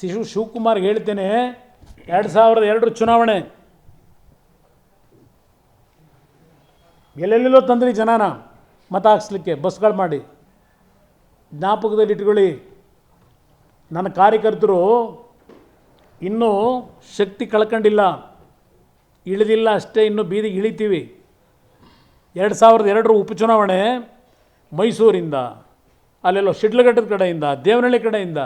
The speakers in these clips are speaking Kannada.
ಶಿಶು ಶಿವಕುಮಾರ್ ಹೇಳ್ತೇನೆ, ಎರಡು ಸಾವಿರದ ಎರಡರ ಚುನಾವಣೆ. ಎಲ್ಲೆಲ್ಲೆಲ್ಲೋ ತಂದ್ರಿ ಜನಾನ, ಮತ ಹಾಕ್ಸ್ಲಿಕ್ಕೆ, ಬಸ್ಗಳು ಮಾಡಿ. ಜ್ಞಾಪಕದಲ್ಲಿ ಇಟ್ಕೊಳ್ಳಿ. ನನ್ನ ಕಾರ್ಯಕರ್ತರು ಇನ್ನೂ ಶಕ್ತಿ ಕಳ್ಕೊಂಡಿಲ್ಲ. ಇಳಿದಿಲ್ಲ ಅಷ್ಟೇ, ಇನ್ನೂ ಬೀದಿಗೆ ಇಳಿತೀವಿ. ಎರಡು ಸಾವಿರದ ಎರಡರ ಉಪಚುನಾವಣೆ ಮೈಸೂರಿಂದ, ಅಲ್ಲೆಲ್ಲೋ ಶಿಡ್ಲಘಟ್ಟದ ಕಡೆಯಿಂದ, ದೇವನಹಳ್ಳಿ ಕಡೆಯಿಂದ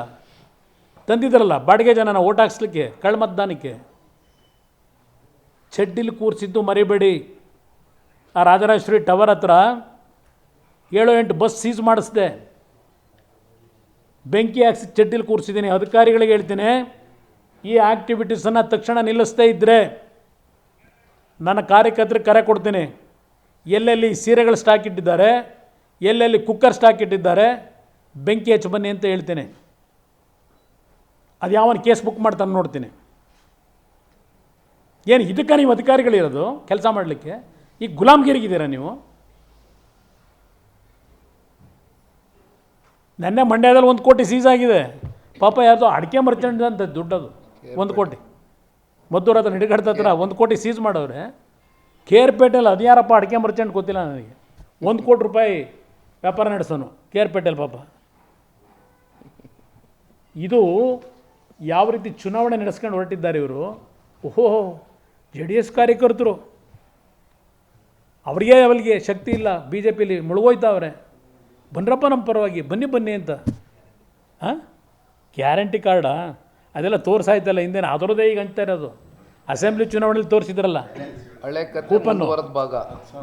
ತಂದಿದ್ರಲ್ಲ, ಬಾಡಿಗೆ ಜನನ ಓಟ್ ಹಾಕ್ಸ್ಲಿಕ್ಕೆ ಕಳ್ಮತದಾನಕ್ಕೆ ಚಡ್ಡಿಲಿ ಕೂರಿಸಿದ್ದು ಮರಿಬೇಡಿ. ಆ ರಾಜರಾಜೇಶ್ವರಿ ಟವರ್ ಹತ್ರ ಏಳು ಎಂಟು ಬಸ್ ಸೀಸ್ ಮಾಡಿಸಿದೆ. ಬೆಂಕಿ ಹಾಕ್ಸಿ ಚಡ್ಡಿಲಿ ಕೂರಿಸಿದ್ದೀನಿ, ಅಧಿಕಾರಿಗಳಿಗೆ ಹೇಳ್ತೀನಿ, ಈ ಆ್ಯಕ್ಟಿವಿಟೀಸನ್ನು ತಕ್ಷಣ ನಿಲ್ಲಿಸ್ದೇ ಇದ್ದರೆ ನನ್ನ ಕಾರ್ಯಕರ್ತರಿಗೆ ಕರೆ ಕೊಡ್ತೀನಿ. ಎಲ್ಲೆಲ್ಲಿ ಸೀರೆಗಳು ಸ್ಟಾಕ್ ಇಟ್ಟಿದ್ದಾರೆ, ಎಲ್ಲೆಲ್ಲಿ ಕುಕ್ಕರ್ ಸ್ಟಾಕ್ ಇಟ್ಟಿದ್ದಾರೆ, ಬೆಂಕಿ ಹಚ್ಚಿ ಬನ್ನಿ ಅಂತ ಹೇಳ್ತೀನಿ. ಅದು ಯಾವನ ಕೇಸ್ ಬುಕ್ ಮಾಡ್ತಾನೆ ನೋಡ್ತೀನಿ. ಏನು, ಇದಕ್ಕೆ ನೀವು ಅಧಿಕಾರಿಗಳಿರೋದು ಕೆಲಸ ಮಾಡಲಿಕ್ಕೆ? ಈಗ ಗುಲಾಮ್ಗಿರಿಗಿದ್ದೀರಾ ನೀವು? ನೆನ್ನೆ ಮಂಡ್ಯದಲ್ಲಿ ಒಂದು ಕೋಟಿ ಸೀಸ್ ಆಗಿದೆ. ಪಾಪ ಯಾರ್ದೋ ಅಡಿಕೆ ಮರ್ಚೆಂಟ್ ಅಂತ ದುಡ್ಡದು ಒಂದು ಕೋಟಿ. ಮದ್ದೂರು ಅದನ್ನು ಹಿಡಿಗಡ್ತ ಹತ್ರ ಒಂದು ಕೋಟಿ ಸೀಸ್ ಮಾಡವ್ರೆ ಕೇರ್ಪೇಟೆಯಲ್ಲಿ ಅದು ಯಾರಪ್ಪ ಅಡಿಕೆ ಮರ್ಚೆಂಟ್ ಗೊತ್ತಿಲ್ಲ ನನಗೆ. ಒಂದು ಕೋಟಿ ರೂಪಾಯಿ ವ್ಯಾಪಾರ ನಡೆಸೋನು ಕೇರ್ಪೇಟೆಯಲ್ಲಿ ಪಾಪ. ಇದು ಯಾವ ರೀತಿ ಚುನಾವಣೆ ನಡೆಸ್ಕೊಂಡು ಹೊರಟಿದ್ದಾರೆ ಇವರು? ಓಹೋ ಜೆ ಡಿ ಎಸ್ ಕಾರ್ಯಕರ್ತರು. ಅವರಿಗೆ ಅವರಿಗೆ ಶಕ್ತಿ ಇಲ್ಲ ಬಿ ಜೆ ಪಿಲಿ ಮುಳುಗೋಯ್ತಾವ್ರೆ. ಬನ್ರಪ್ಪ ನಮ್ಮ ಪರವಾಗಿ ಬನ್ನಿ ಬನ್ನಿ ಅಂತ. ಹಾಂ ಗ್ಯಾರಂಟಿ ಕಾರ್ಡಾ? ಅದೆಲ್ಲ ತೋರಿಸಾಯ್ತಲ್ಲ ಹಿಂದೇನು ಅದರದೇ ಈಗ ಅಂತಾ ಇರೋದು. ಅಸೆಂಬ್ಲಿ ಚುನಾವಣೆಯಲ್ಲಿ ತೋರಿಸಿದ್ರಲ್ಲ. ಕೂಪನ್ ಭಾಗ.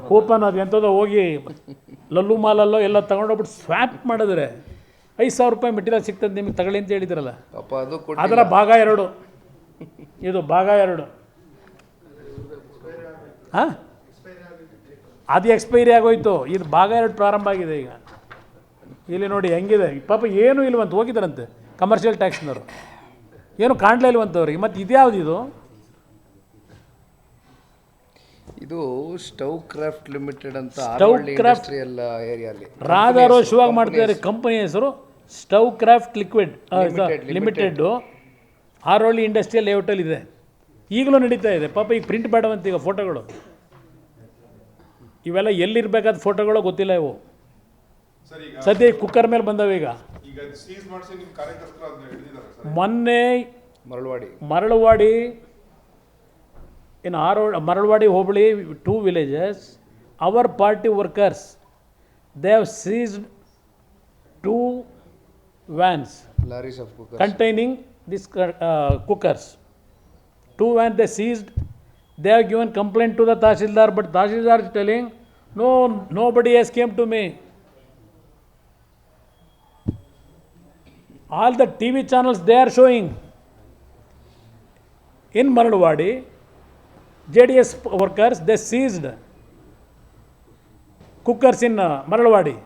ಕೂಪನ್ ಅದು ಎಂಥದೋ ಹೋಗಿ ಲಲ್ಲು ಮಾಲಲ್ಲೋ ಎಲ್ಲ ತಗೊಂಡೋಗ್ಬಿಟ್ಟು ಸ್ವ್ಯಾಪ್ ಮಾಡಿದ್ರೆ. ಐದು ಸಾವಿರ ರೂಪಾಯಿ ಮೆಟೀರಿಯಲ್ ಸಿಗ್ತದೆ ನಿಮಗೆ ತಗೊಳ್ಳಿ ಅಂತ ಹೇಳಿದ್ರಲ್ಲ. ಪಾಪ ಅದು ಅದರ ಭಾಗ ಎರಡು. ಇದು ಭಾಗ ಎರಡು. ಹಾಂ? ಅದು ಎಕ್ಸ್ಪೈರಿ ಆಗೋಯ್ತು. ಇದು ಭಾಗ ಎರಡು ಪ್ರಾರಂಭ ಆಗಿದೆ ಈಗ. ಇಲ್ಲಿ ನೋಡಿ ಹೆಂಗಿದೆ. ಪಾಪ ಏನೂ ಇಲ್ವಂತ ಹೋಗಿದ್ದಾರಂತೆ. ಕಮರ್ಷಿಯಲ್ ಟ್ಯಾಕ್ಸ್ನವರು ಏನು ಕಾಣಲೇ ಇಲ್ವಂತ ಅವ್ರಿಗೆ ಮತ್ತು ಇದ್ಯಾವುದು ಇದು? ಇದು ಸ್ಟೌ ಕ್ರಾಫ್ಟ್ ಲಿಮಿಟೆಡ್ ಅಂತ Stove ಕ್ರಾಫ್ಟ್ ಏರಿಯಾಲಿ ಶಿವಾಗ ಮಾಡ್ತಿದ್ದಾರೆ ಕಂಪನಿ ಹೆಸರು ಸ್ಟೌ ಕ್ರಾಫ್ಟ್ ಲಿಕ್ವಿಡ್ ಲಿಮಿಟೆಡ್ ಆರೋಳಿ ಇಂಡಸ್ಟ್ರಿಯಲ್ ಲೇಔಟಲ್ಲಿ ಇದೆ. ಈಗಲೂ ನಡೀತಾ ಇದೆ. ಪಾಪ ಈಗ ಪ್ರಿಂಟ್ ಬೇಡವಂತ ಈಗ ಫೋಟೋಗಳು ಇವೆಲ್ಲ ಎಲ್ಲಿರ್ಬೇಕಾದ ಫೋಟೋಗಳು ಗೊತ್ತಿಲ್ಲ ಇವು. ಸದ್ಯ ಈ ಕುಕ್ಕರ್ ಮೇಲೆ ಬಂದವೆ ಈಗ. ಈಗ ಸೀಸ್ ನಿಮ್ಮ ಕಾರ್ಯಕರ್ತರು ಅದನ್ನ ಹಿಡಿದಿದ್ದಾರೆ ಸರ್. ಮೊನ್ನೆ Maralawadi. Maralawadi in our Marwadi Hobli, two villages, our party workers, they have seized two vans Larry's of cookers. containing these uh, cookers. Two vans they seized. They have given complaint to the Tashildar, but Tashildar is telling, no, nobody has came to me. All the TV channels they are showing in Maradwadi, JDS workers, they seized cookers in uh, Maradwadi.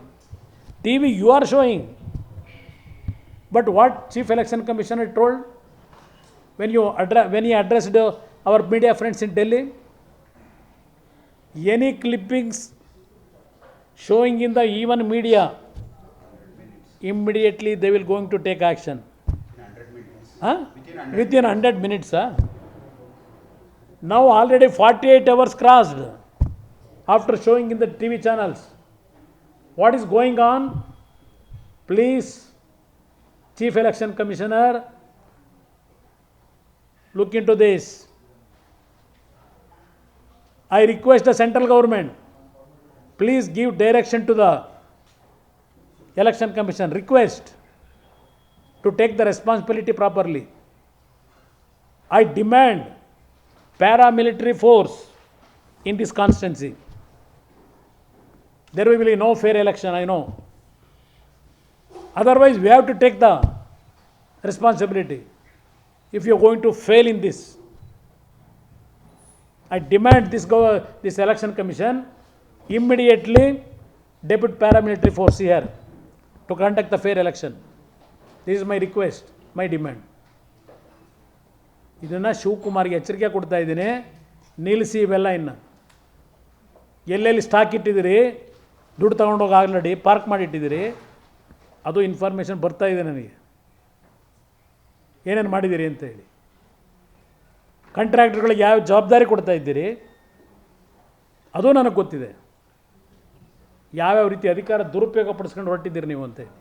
TV you are showing. But what Chief Election Commissioner told when you address, when he addressed uh, our media friends in Delhi, any clippings showing in the even media, immediately they will going to take action. Within hundred Huh? Within 100 minutes. Huh? Now already 48 hours crossed after showing in the TV channels. What is going on? Please Chief Election Commissioner, look into this. I request the central government, please give direction to the Election Commission, request to take the responsibility properly. I demand paramilitary force in this constituency. There will be no fair election, I know. Otherwise, we have to take the responsibility if you are going to fail in this. I demand this, go, this election commission immediately depute paramilitary force here to conduct the fair election. This is my request, my demand. ಇದನ್ನು ಶಿವಕುಮಾರ್ಗೆ ಎಚ್ಚರಿಕೆ ಕೊಡ್ತಾ ಇದ್ದೀನಿ. ನಿಲ್ಲಿಸಿ ಇವೆಲ್ಲ ಇನ್ನು. ಎಲ್ಲೆಲ್ಲಿ ಸ್ಟಾಕ್ ಇಟ್ಟಿದ್ದೀರಿ? ದುಡ್ಡು ತೊಗೊಂಡೋಗಿ ಆಲ್ರೆಡಿ ಪಾರ್ಕ್ ಮಾಡಿ ಇಟ್ಟಿದ್ದೀರಿ. ಅದು ಇನ್ಫಾರ್ಮೇಷನ್ ಬರ್ತಾ ಇದೆ ನನಗೆ. ಏನೇನು ಮಾಡಿದ್ದೀರಿ ಅಂತ ಹೇಳಿ. ಕಾಂಟ್ರಾಕ್ಟರ್ಗಳಿಗೆ ಯಾವ ಜವಾಬ್ದಾರಿ ಕೊಡ್ತಾ ಇದ್ದೀರಿ? ಅದು ನನಗೆ ಗೊತ್ತಿದೆ. ಯಾವ್ಯಾವ ರೀತಿ ಅಧಿಕಾರ ದುರುಪಯೋಗ ಪಡಿಸ್ಕೊಂಡು ಹೊರಟಿದ್ದೀರಿ ನೀವು ಅಂತ ಹೇಳಿ.